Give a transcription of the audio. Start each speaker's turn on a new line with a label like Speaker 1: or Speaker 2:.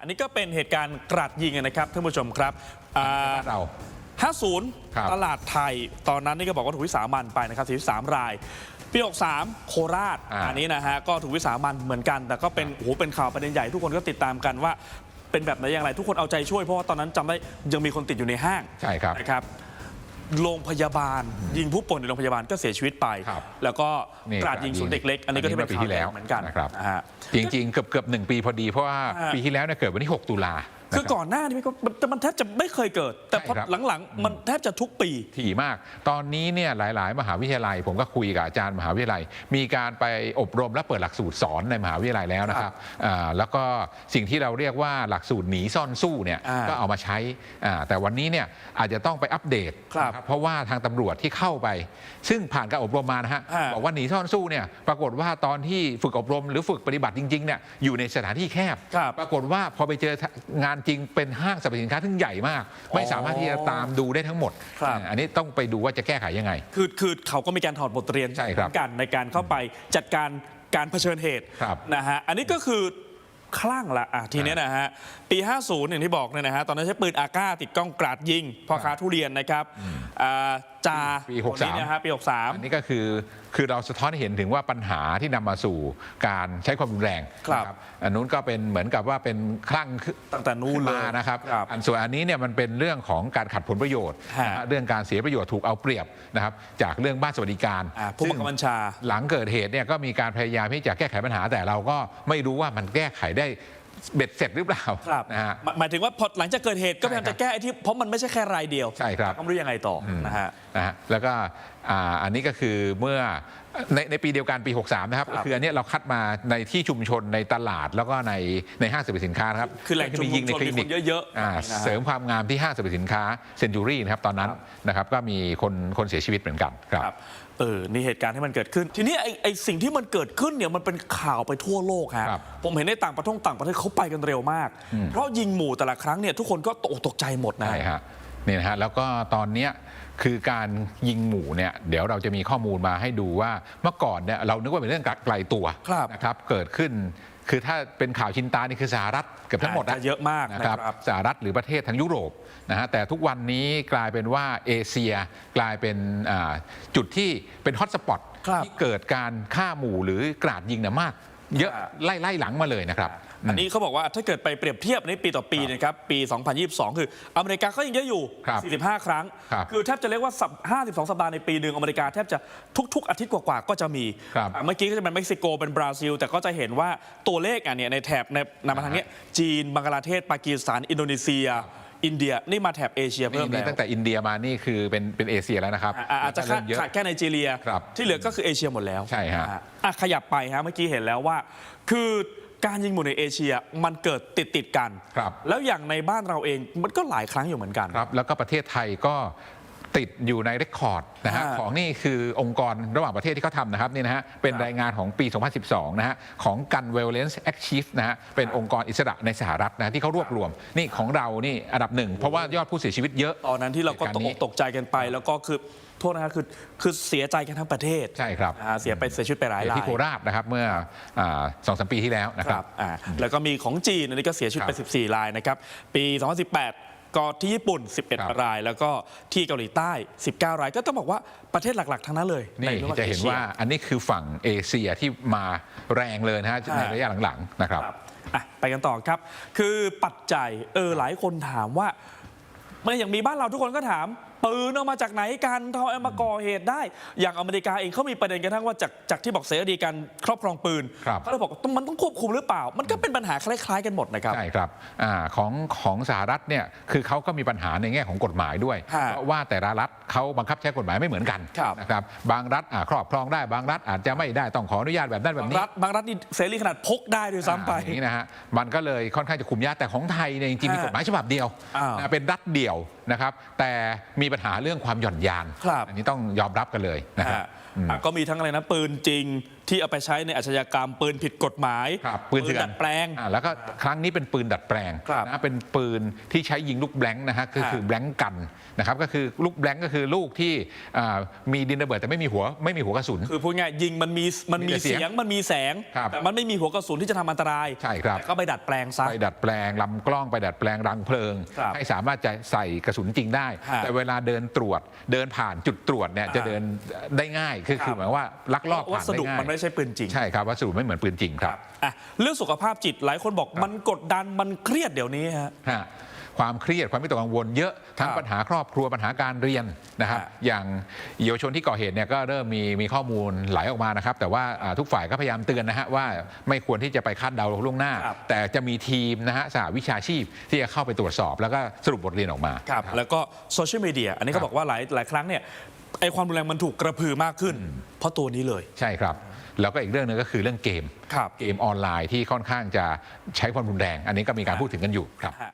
Speaker 1: อันนี้ก็เป็นเหตุการณ์กราดยิงนะครับท่านผู้ชมครับอ่า
Speaker 2: เรา
Speaker 1: 50
Speaker 2: ครับ
Speaker 1: ตลาดไทย ตอนนั้นนี่ก็บอกว่าถูกวิสามันไปนะครับ43ราย ปี63โคราช
Speaker 2: อ่า
Speaker 1: อันนี้นะฮะ ก็ถูกวิสามันเหมือนกัน แต่ก็เป็น โอ้โห เป็นข่าวประเด็นใหญ่ ทุกคนก็ติดตามกันว่า เป็นแบบไหนอย่างไร ทุกคนเอาใจช่วย เพราะว่าตอนนั้นจำได้ยังมีคนติดอยู่ในห้าง
Speaker 2: ใช่ครับ
Speaker 1: นะครับ โรงพยาบาล ยิงผู้ป่วยในโรงพยาบาลก็เสียชีวิตไป
Speaker 2: ครับ
Speaker 1: แล้วก็
Speaker 2: นี่
Speaker 1: กราดยิงศูนย์เด็กเล็ก อันนี้ก็ที่เป็น
Speaker 2: ปี
Speaker 1: ข่าว
Speaker 2: ที่แล้ว
Speaker 1: เหมือนกัน
Speaker 2: นะครับ
Speaker 1: นะฮะ
Speaker 2: จริงๆ เกือบเกือบหนึ่งปีพอดีเพราะว่า
Speaker 1: ฮะ
Speaker 2: ปีที่แล้วเนี่ยเกิดวันที่ 6 ตุลา
Speaker 1: คือ
Speaker 2: นะครับ
Speaker 1: ก่อนหน้านี้ก็มันมันแทบจะไม่เคยเกิด แต่พอ
Speaker 2: ใช่ครับ
Speaker 1: หลังๆ มันแทบจะทุกปี
Speaker 2: ถี่มาก ตอนนี้เนี่ยหลาย ๆ มหาวิทยาลัย ผมก็คุยกับอาจารย์มหาวิทยาลัย มีการไปอบรมและเปิดหลักสูตรสอนในมหาวิทยาลัยแล้วนะครับอ่าแล้วก็สิ่งที่เราเรียกว่าหลักสูตรหนีซ่อนสู้เนี่ย
Speaker 1: อ่า
Speaker 2: ก็เอามาใช้อ่าแต่วันนี้เนี่ยอาจจะต้องไปอัปเดต
Speaker 1: ครับ
Speaker 2: นะเพราะว่าทางตำรวจที่เข้าไป ซึ่งผ่านการอบรมมานะฮะ
Speaker 1: อ่า
Speaker 2: บอกว่าหนีซ่อนสู้เนี่ยปรากฏว่าตอนที่ฝึกอบรมหรือฝึกปฏิบัติจริงๆเนี่ยอยู่ในสถานที่แคบ
Speaker 1: ครับ
Speaker 2: ปรากฏว่าพอไปเจองานจริงเป็นห้างสรรพสินค้าที่ใหญ่มาก ไม่สามารถที่จะตามดูได้ทั้งหมด
Speaker 1: ครับ
Speaker 2: อ่าอันนี้ต้องไปดูว่าจะแก้ไขยังไง
Speaker 1: คือคือเขาก็มีการถอดบทเรียน
Speaker 2: ใช่ครับ
Speaker 1: เหมือนกันในการเข้าไปจัดการการเผชิญเหตุ
Speaker 2: ครับ
Speaker 1: นะฮะอันนี้ก็คือคลั่งละอะทีเนี้ยนะฮะปี 50อย่างที่บอกเนี่ยนะฮะตอนนั้นใช้ปืนอาก้าติดกล้องกราดยิงพ่อค้าทุเรียนนะครับอ่าจา
Speaker 2: ปี
Speaker 1: คนนี้
Speaker 2: 63
Speaker 1: นะฮะปี
Speaker 2: อันนี้ก็คือคือเราสะท้อนให้เห็นถึงว่าปัญหาที่นำมาสู่การใช้ความรุนแรง
Speaker 1: ครับ
Speaker 2: นะอันนู้นก็เป็นเหมือนกับว่าเป็นคลั่งขึ้น
Speaker 1: 63ตั้งแต่นู้นเลย
Speaker 2: มานะครับ
Speaker 1: ครับ
Speaker 2: อันส่วนอันนี้เนี่ยมันเป็นเรื่องของการขัดผลประโยชน์
Speaker 1: ฮะ
Speaker 2: นะฮะเรื่องการเสียประโยชน์ถูกเอาเปรียบนะครับจากเรื่องบ้านสวัสดิการ
Speaker 1: อ่าผู้บังคับบัญชา
Speaker 2: หลังเกิดเหตุเนี่ยก็มีการพยายามที่จะแก้ไขปัญหา แต่เราก็ไม่รู้ว่ามันแก้ไขได้เบ็ดเสร็จหรือเปล่า
Speaker 1: ครับ
Speaker 2: นะฮะ
Speaker 1: หมายหมายถึงว่าพอหลังจากเกิดเหตุก็พยายาม
Speaker 2: ใช่ครั
Speaker 1: จะ
Speaker 2: บ
Speaker 1: แก้ไอ้ที่เพราะมันไม่ใช่แค่รายเดียว
Speaker 2: ใช่ครับ
Speaker 1: ก็ไม่รู้ยังไงต่ออนะฮะ
Speaker 2: นะฮะแล้วก็ อ่าอันนี้ก็คือเมื่อในในปีเดียวกันปี 63 นะครับ
Speaker 1: ครับ
Speaker 2: คืออันเนี้ยเราคัดมาในที่ชุมชนในตลาดแล้วก็ในในห้างสรรพสินค้านะครับ
Speaker 1: คือแหล่งชุม
Speaker 2: ที่มียิงในคลินิก
Speaker 1: ชนมีคนเยอะๆานะฮะ
Speaker 2: เสริมความงามที่ห้างสรรพสินค้าเซนจูรี่นะครับตอนนั้น
Speaker 1: ครับ
Speaker 2: นะครับก็มีคนคนเสียชีวิตเหมือนกันครับ
Speaker 1: ครับเออนี่เหตุการณ์ที่มันเกิดขึ้น ทีนี้ไอ้ไอ้สิ่งที่มันเกิดขึ้นเนี่ยมันเป็นข่าวไปทั่วโลกฮะ
Speaker 2: ครับ
Speaker 1: ผมเห็นในต่างประเทศต่างประเทศเขาไปกันเร็วมาก เพราะยิงหมู่แต่ละครั้งเนี่ยทุกคนก็ตกตกใจหมดนะ
Speaker 2: ใช่ฮะ นี่นะฮะแล้วก็ตอนเนี้ยคือการยิงหมู่เนี่ยเดี๋ยวเราจะมีข้อมูลมาให้ดูว่าเมื่อก่อนเนี่ยเรานึกว่าเป็นเรื่องไกลตัว
Speaker 1: ครับ
Speaker 2: นะครับเกิดขึ้นคือถ้าเป็นข่าวชินตานี่คือสหรัฐเกือบทั้งหมด
Speaker 1: อ่าจะเยอะมาก
Speaker 2: นะ
Speaker 1: นะ
Speaker 2: ค
Speaker 1: ครั
Speaker 2: รับบสหรัฐหรือประเทศทางยุโรปนะฮะแต่ทุกวันนี้กลายเป็นว่าเอเชียกลายเป็นอ่าจุดที่เป็นฮอตสปอต
Speaker 1: ครับ
Speaker 2: ที่เกิดการฆ่าหมู่หรือกราดยิงเนี่ยมาก เยอะ
Speaker 1: อ่า
Speaker 2: ไล่ไล่หลังมาเลยนะครับ
Speaker 1: อันนี้เขาบอกว่าถ้าเกิดไปเปรียบเทียบในปีต่อปีนะครับปี 2022 คืออเมริกาก็ยังเยอะอยู่
Speaker 2: ครับ
Speaker 1: 45 ครั้ง
Speaker 2: ครับ
Speaker 1: อแทบจะเรียกว่าสัป52 สัปดาห์ในปีหนึ่งอเมริกาแทบจะทุก ๆ อาทิตย์กว่าๆก็จะมี
Speaker 2: ครับ
Speaker 1: อะเมื่อกี้ก็จะเป็นเม็กซิโกเป็นบราซิล แต่ก็จะเห็นว่าตัวเลขอะเนี่ยในแถบในนำมาทางเนี้ยจีนบังกลาเทศปากีสถาน อินโดนีเซีย อินเดียนี่มาแถบเอเชีย
Speaker 2: นี่
Speaker 1: เพิ่ม
Speaker 2: นี่
Speaker 1: แล้ว
Speaker 2: ตั้งแต่อินเดียมานี่คือเป็นเป็นเอเชียแล้วนะครับ
Speaker 1: อะอาจจะ
Speaker 2: เริ่
Speaker 1: ขาด
Speaker 2: มเยอะ
Speaker 1: ขาดแค่ไนจีเรีย
Speaker 2: ครับ
Speaker 1: ที่เหลือก็คือเอเชียหมดแล้ว
Speaker 2: ใช่ฮะ
Speaker 1: นอะขยับไปฮะเมื่อกี้เห็นแล้วว่า คือการยิงหมู่ในเอเชียมันเกิดติดติดๆกัน
Speaker 2: ครับ
Speaker 1: แล้วอย่างในบ้านเราเองมันก็หลายครั้งอยู่เหมือนกัน
Speaker 2: ครับแล้วก็ประเทศไทยก็ ติดอยู่ในเรคคอร์ดนะฮะ
Speaker 1: อ่า
Speaker 2: ของนี่คือองค์กรระหว่างประเทศที่เขาทำนะครับนี่นะฮะเป็น
Speaker 1: ครับ
Speaker 2: รายงานของปี 2012 นะฮะของ Gun Violence Archive นะฮะเป็นองค์กรอิสระในสหรัฐนะที่เขารวบรวมนี่ของเรานี่อันดับหนึ่งเพราะว่ายอดผู้เสียชีวิตเยอะ
Speaker 1: ตอนนั้นที่เราก็
Speaker 2: เหตุ
Speaker 1: ต
Speaker 2: การ
Speaker 1: ก
Speaker 2: ณ์
Speaker 1: อ
Speaker 2: นี้
Speaker 1: กตกใจกันไป แล้วก็คือโทษนะครับคือคือเสียใจกันทั้งประเทศ
Speaker 2: ใช่ครับ
Speaker 1: อ่าเสียไปเสียชีวิตไปหลายราย
Speaker 2: ที่โคราชนะครับเมื่ออาสองสามปีที่แล้วนะ
Speaker 1: ค
Speaker 2: ค
Speaker 1: รั
Speaker 2: รั
Speaker 1: บ บอ่าแล้วก็มีของจีนอันนี้ก็เสียชีวิตไป
Speaker 2: ครับ
Speaker 1: 14 รายนะครับ ปี 2018 ก็ที่ญี่ปุ่น
Speaker 2: ครับ
Speaker 1: 11 ราย แล้วก็ที่เกาหลีใต้ 19 ราย ก็ต้องบอกว่าประเทศหลัก ๆ ทั้งนั้นเลย
Speaker 2: นี่
Speaker 1: ใรื่อง
Speaker 2: จะเห็น
Speaker 1: อชีย
Speaker 2: ว่าอันนี้คือฝั่งเอเชียที่มาแรงเลยนะฮะ
Speaker 1: อ่า
Speaker 2: ในระยะหลังๆนะครับ
Speaker 1: ครับ อะไปกันต่อครับ คือปัจจัยเออหลายคนถามว่า มันอย่างมีบ้านเราทุกคนก็ถาม ปืนเอามาจากไหนกันทำไมเอามาก่อเหตุได้ อย่างอเมริกาเองเขามีประเด็นกระทั่งว่าจากจากที่บอกเสรีการครอบครองปืน
Speaker 2: ครับ
Speaker 1: เขาเลยบอกว่ามันต้องควบคุมหรือเปล่า มันก็เป็นปัญหาคล้ายๆกันหมดนะครับ
Speaker 2: ใช่ครับอาของของสหรัฐเนี่ยคือเขาก็มีปัญหาในแง่ของกฎหมายด้วย
Speaker 1: ฮะ
Speaker 2: เพราะว่าแต่ละรัฐเขาบังคับใช้กฎหมายไม่เหมือนกัน
Speaker 1: ครับ
Speaker 2: นะครับบางรัฐอ่าครอบครองได้บางรัฐอาจจะไม่ได้ต้องขออนุญาตแบบนั้นแบบ
Speaker 1: บาง
Speaker 2: นี้
Speaker 1: รัฐบางรัฐนี่เสรีขนาดพกได้ด้วยซ้ำไป
Speaker 2: อ่าอย่างนี้นะฮะมันก็เลยค่อนข้างจะคุมยากแต่ของไทยเนี่ยจริงๆมี
Speaker 1: ฮะ
Speaker 2: กฎหมายฉบับเดียว
Speaker 1: อ้าว
Speaker 2: นะเป็นรัฐเดียว นะครับ แต่มีปัญหาเรื่องความหย่อนยาน
Speaker 1: ครับ
Speaker 2: อันนี้ต้องยอมรับกันเลยนะครับ
Speaker 1: อะอะก็มีทั้งอะไรนะ ปืนจริง ที่เอาไปใช้ในอาชญากรรมปืนผิดกฎหมาย
Speaker 2: ครับปืนเถื่อน
Speaker 1: ดัดแปลง
Speaker 2: อ่าแล้วก็ครั้งนี้เป็นปืนดัดแปลง
Speaker 1: ครับ
Speaker 2: นะเป็นปืนที่ใช้ยิงลูกแบงค์นะฮะคือ
Speaker 1: ฮะ
Speaker 2: คือแบงค์กันนะครับก็คือลูกแบงค์ก็คือลูกที่อ่ามีดินระเบิดแต่ไม่มีหัวไม่มีหัวกระสุน
Speaker 1: คือพูดง่ายยิงมันมีมันมี
Speaker 2: มีแต่เสียง
Speaker 1: เสียงมันมีแสง
Speaker 2: ครับ
Speaker 1: แต่มันไม่มีหัวกระสุนที่จะทำอันตราย
Speaker 2: ใช่ครับ
Speaker 1: แต่ก็ไปดัดแปลงซะ
Speaker 2: ไปดัดแปลงลำกล้องไปดัดแปลงรังเพลิง
Speaker 1: ครับ
Speaker 2: ให้สามารถจะใส่กระสุนจริงได้
Speaker 1: ฮะ
Speaker 2: แต่เวลาเดินตรวจเดินผ่านจุดตรวจเนี่ย
Speaker 1: อ่า
Speaker 2: จะเดินได้ง่ายคือ
Speaker 1: ครับ
Speaker 2: คือหมายว่าลักลอบ
Speaker 1: วั
Speaker 2: ผ่าน
Speaker 1: ส
Speaker 2: ได้
Speaker 1: ดุ
Speaker 2: ง่าย
Speaker 1: มันไม่ใช่ปืนจริง
Speaker 2: ใช่ครับวัสดุไม่เหมือนปืนจริงครับ
Speaker 1: อะเรื่องสุขภาพจิตหลายคนบอกมันกดดันมันเครียดเดี๋ยวนี้ฮะ
Speaker 2: ฮะ ความเครียดความวิตกกังวลเยอะทั้ง
Speaker 1: ครับ
Speaker 2: ปัญหาครอบครัวปัญหาการเรียนนะครับ
Speaker 1: ฮะ
Speaker 2: อย่างเยาวชนที่ก่อเหตุเนี่ยก็เริ่มมีมีข้อมูลไหลออกมานะครับ แต่ว่าอ่าทุกฝ่ายก็พยายามเตือนนะฮะว่าไม่ควรที่จะไปคาดเดาล่วงหน้า
Speaker 1: ครับ
Speaker 2: แต่จะมีทีมนะฮะสหวิชาชีพที่จะเข้าไปตรวจสอบ แล้วก็สรุปบทเรียนออกมา
Speaker 1: ครับแล้วก็โซเชียลมีเดียอันนี้
Speaker 2: ครั
Speaker 1: ก็
Speaker 2: บ
Speaker 1: บอกว่าหลายหลายครั้งเนี่ยไอความรุนแรงมันถูกกระพือมากขึ้น เพราะตัวนี้เลย
Speaker 2: ใช่ครับแล้วก็อีกเรื่องหนึงก็คือเรื่องเกม
Speaker 1: ครับ
Speaker 2: เกมออนไลน์ที่ค่อนข้างจะใช้ความรุนแรง อันนี้ก็มีการพูดถึงกันอยู่ครับ
Speaker 1: ฮะ